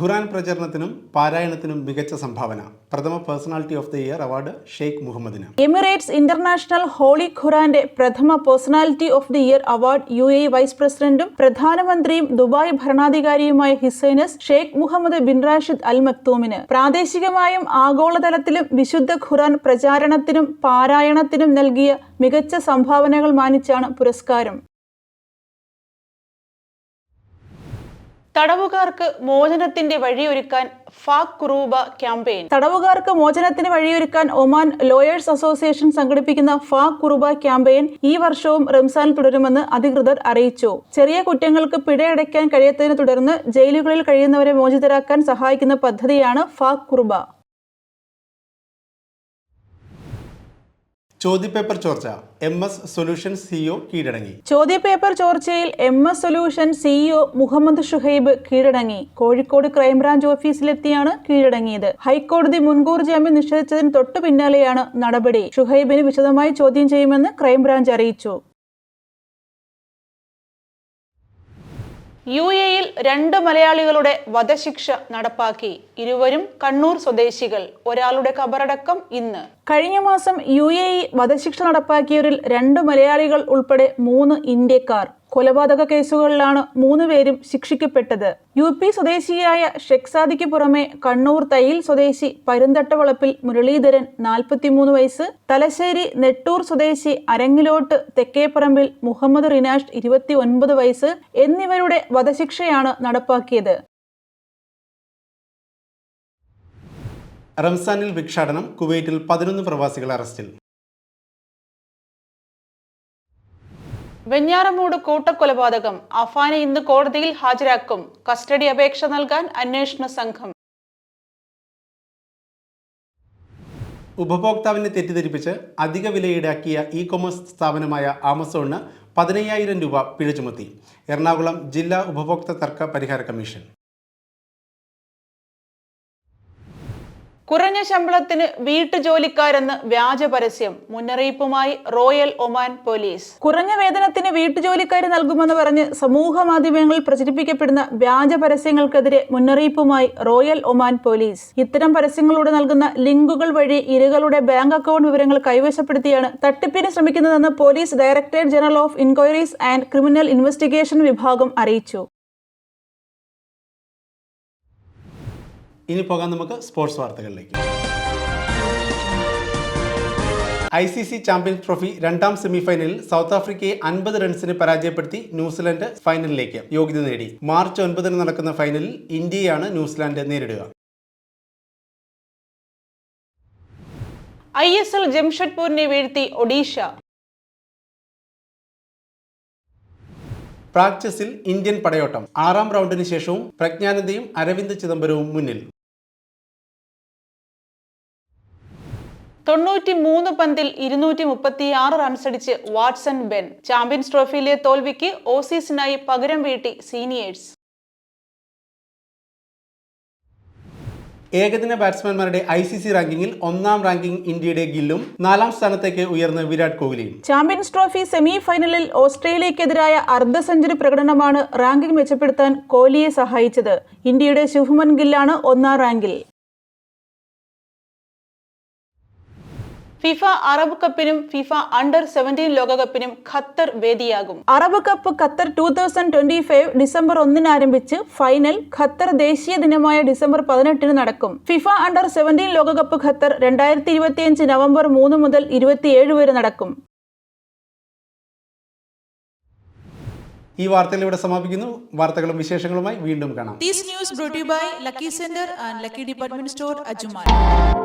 Quran പ്രചരണത്തിനും പാരായണത്തിനും മികച്ച സംഭാവന. പ്രഥമ personality of the year award Sheikh മുഹമ്മദിന്. എമിറേറ്റ്സ് ഇന്റർനാഷണൽ ഹോളി ഖുറാന്റെ പ്രഥമ personality of the year award U A vice പ്രസിഡന്റും പ്രധാനമന്ത്രിയും Dubai ഭരണാധികാരിയുമായ his highness Sheikh Mohammed bin Rashid al മക്തൂമിന്. പ്രാദേശികമായും ആഗോളതലത്തിലും വിശുദ്ധ ഖുറാൻ പ്രചാരണത്തിനും പാരായണത്തിനും നൽകിയ മികച്ച സംഭാവനകൾ മാനിച്ചാണ് പുരസ്കാരം. തടവുകാർക്ക് മോചനത്തിന്റെ വഴിയൊരുക്കാൻ ഫാക് കുറൂബ ക്യാമ്പയിൻ. തടവുകാർക്ക് മോചനത്തിന് വഴിയൊരുക്കാൻ ഒമാൻ ലോയേഴ്സ് അസോസിയേഷൻ സംഘടിപ്പിക്കുന്ന ഫാക് കുറൂബ ക്യാമ്പയിൻ ഈ വർഷവും റംസാനിൽ തുടരുമെന്ന് അധികൃതർ അറിയിച്ചു. ചെറിയ കുറ്റങ്ങൾക്ക് പിഴയടയ്ക്കാൻ കഴിയാത്തതിനെ തുടർന്ന് ജയിലുകളിൽ കഴിയുന്നവരെ മോചിതരാക്കാൻ സഹായിക്കുന്ന പദ്ധതിയാണ് ഫാക് കുറുബ ചോദ്യപേപ്പർ ചോർച്ച. എം എസ് സൊല്യൂഷൻ സിഇഒ കീഴടങ്ങി. ചോദ്യപേപ്പർ ചോർച്ചയിൽ M S solution CEO Muhammad Shuhaib കീഴടങ്ങി. കോഴിക്കോട് ക്രൈംബ്രാഞ്ച് ഓഫീസിലെത്തിയാണ് കീഴടങ്ങിയത്. ഹൈക്കോടതി മുൻകൂർ ജാമ്യം നിഷേധിച്ചതിന് തൊട്ടു പിന്നാലെയാണ് നടപടി. ഷുഹൈബിന് വിശദമായി ചോദ്യം ചെയ്യുമെന്ന് ക്രൈംബ്രാഞ്ച് അറിയിച്ചു. യു എയിൽ രണ്ട് മലയാളികളുടെ വധശിക്ഷ നടപ്പാക്കി. ഇരുവരും കണ്ണൂർ സ്വദേശികൾ. ഒരാളുടെ കബറടക്കം ഇന്ന്. കഴിഞ്ഞ മാസം യു എ വധശിക്ഷ നടപ്പാക്കിയവരിൽ രണ്ട് മലയാളികൾ ഉൾപ്പെടെ മൂന്ന് ഇന്ത്യക്കാർ. കൊലപാതക കേസുകളിലാണ് മൂന്ന് പേരും ശിക്ഷിക്കപ്പെട്ടത്. യു പി സ്വദേശിയായ ഷെക്സാദിക്ക് പുറമെ കണ്ണൂർ തയ്യിൽ സ്വദേശി പരുന്തട്ടവളപ്പിൽ മുരളീധരൻ നാൽപ്പത്തിമൂന്ന് വയസ്സ് തലശ്ശേരി നെട്ടൂർ സ്വദേശി അരങ്ങിലോട്ട് തെക്കേപ്പറമ്പിൽ മുഹമ്മദ് റിനാഷ് ഇരുപത്തി ഒൻപത് വയസ്സ് എന്നിവരുടെ വധശിക്ഷയാണ് നടപ്പാക്കിയത്. റംസാനിൽ ഭിക്ഷാടനം കുവൈറ്റിൽ പതിനൊന്ന് പ്രവാസികൾ അറസ്റ്റിൽ. വെഞ്ഞാറമൂട് കൂട്ടക്കൊലപാതകം. അഫാനെ ഇന്ന് കോടതിയിൽ ഹാജരാക്കും. കസ്റ്റഡി അപേക്ഷ നൽകാൻ അന്വേഷണ സംഘം. ഉപഭോക്താവിനെ തെറ്റിദ്ധരിപ്പിച്ച് അധിക വില ഈടാക്കിയ ഇ കൊമേഴ്സ് സ്ഥാപനമായ ആമസോണിന് പതിനയ്യായിരം രൂപ പിഴ ചുമത്തി. എറണാകുളം ജില്ലാ ഉപഭോക്തൃ തർക്ക പരിഹാര കമ്മീഷൻ. കുറഞ്ഞ ശമ്പളത്തിന് വീട്ടുജോലിക്കാരെന്ന് വ്യാജ പരസ്യം. മുന്നറിയിപ്പുമായി റോയൽ ഒമാൻ പോലീസ്. കുറഞ്ഞ വേതനത്തിന് വീട്ടുജോലിക്കാർ നൽകുമെന്ന് പറഞ്ഞ് സമൂഹ മാധ്യമങ്ങളിൽ പ്രചരിപ്പിക്കപ്പെടുന്ന വ്യാജ പരസ്യങ്ങൾക്കെതിരെ മുന്നറിയിപ്പുമായി റോയൽ ഒമാൻ പോലീസ്. ഇത്തരം പരസ്യങ്ങളോട് നൽകുന്ന ലിങ്കുകൾ വഴി ഇരകളുടെ ബാങ്ക് അക്കൗണ്ട് വിവരങ്ങൾ കൈവശപ്പെടുത്തിയാണ് തട്ടിപ്പിന് ശ്രമിക്കുന്നതെന്ന് police directorate general of inquiries and criminal investigation വിഭാഗം അറിയിച്ചു. ഇനി പോകാം നമുക്ക് സ്പോർട്സ് വാർത്തകളിലേക്ക്. I C C champions trophy രണ്ടാം സെമിഫൈനലിൽ സൗത്ത് ആഫ്രിക്കയെ അൻപത് റൺസിന് പരാജയപ്പെടുത്തി ന്യൂസിലൻഡ് ഫൈനലിലേക്ക് യോഗ്യത നേടി. മാർച്ച് ഒൻപതിന് നടക്കുന്ന ഫൈനലിൽ ഇന്ത്യയാണ് ന്യൂസിലാൻഡ് നേരിടുക. ഐ എസ് എൽ ജംഷഡ്പൂരിനെ വീഴ്ത്തി ഒഡീഷ. പ്രാക്ടീസിൽ ഇന്ത്യൻ പടയോട്ടം. ആറാം റൗണ്ടിന് ശേഷവും പ്രജ്ഞാനന്ദയും അരവിന്ദ് ചിദംബരവും മുന്നിൽ. തൊണ്ണൂറ്റി മൂന്ന് പന്തിൽ ഇരുന്നൂറ്റി മുപ്പത്തി ആറ് റൺസടിച്ച് വാട്സൺ ബെൻ. ചാമ്പ്യൻസ് ട്രോഫിയിലെ തോൽവിക്ക് ഓസീസിനായി പകരം വീട്ടി സീനിയേഴ്സ് ഏകദിന ബാറ്റ്സ്മാൻമാരുടെ ഐ സി സി റാങ്കിങ്ങിൽ ഒന്നാം റാങ്കിംഗ് ഇന്ത്യയുടെ ഗില്ലും നാലാം സ്ഥാനത്തേക്ക് ഉയർന്ന വിരാട് കോഹ്ലിയും. ചാമ്പ്യൻസ് ട്രോഫി സെമി ഫൈനലിൽ ഓസ്ട്രേലിയക്കെതിരായ അർദ്ധ സെഞ്ചുറി പ്രകടനമാണ് റാങ്കിംഗ് മെച്ചപ്പെടുത്താൻ കോഹ്ലിയെ സഹായിച്ചത്. ഇന്ത്യയുടെ ശുഭ്മൻ ഗില്ലാണ് ഒന്നാം റാങ്കിൽ ഫിഫ അറബ് കപ്പിനും ഫിഫ അണ്ടർ സെവന്റീൻ ലോകകപ്പിനും Qatar വേദിയാകും. Arab cup Qatar two thousand twenty five December ഒന്നിന് ആരംഭിച്ച് ഫൈനൽ ഖത്തർ ദേശീയ ദിനമായ ഡിസംബർ പതിനെട്ടിന് നടക്കും. ഫിഫ അണ്ടർ സെവന്റീൻ ലോകകപ്പ് ഖത്തർ രണ്ടായിരത്തി ഇരുപത്തിയഞ്ച് നവംബർ മൂന്ന് മുതൽ ഇരുപത്തിയേഴ് വരെ നടക്കും. ഈ വാർത്തകൾ ഇവിടെ സമാപിക്കുന്നു. വാർത്തകളും വിശേഷങ്ങളുമായി വീണ്ടും കാണാം. This news brought to you by Lucky Center and Lucky Department Store, Ajuman.